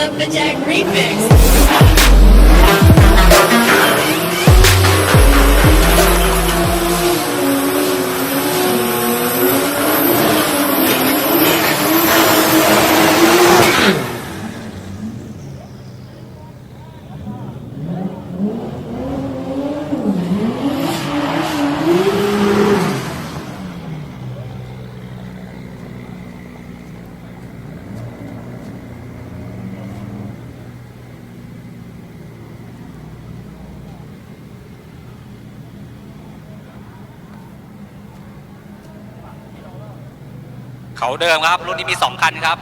The Jack Remix. เขาเดิมครับ รุ่นนี้มีสองคันครับ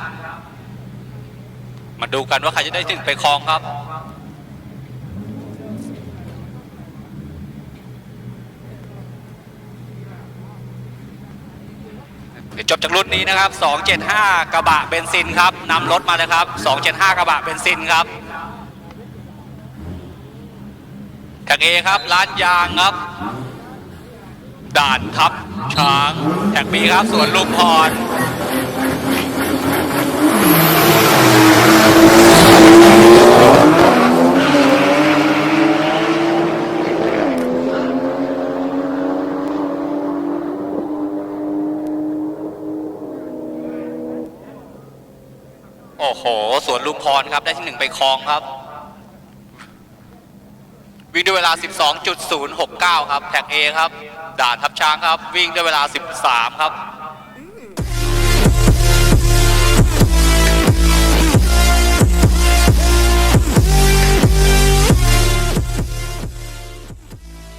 มาดูกันว่าใครจะได้ถึงไปคลองครับเดี๋ยวจบจากรุ่นนี้นะครับ 275 กระบะเบนซินครับนำรถมาเลยครับ 275 กระบะเบนซินครับแท็กเอครับ ร้านยางครับ ด่านทับช้างแท็กบีครับสวนลุมพรโอ้โห สวนลุมพรครับ ได้ที่หนึ่งไปคลองครับ วิ่งด้วยเวลา 12.069 ครับ แท็ก A ครับ ด่านทับช้างครับ วิ่งด้วยเวลา 13 ครับ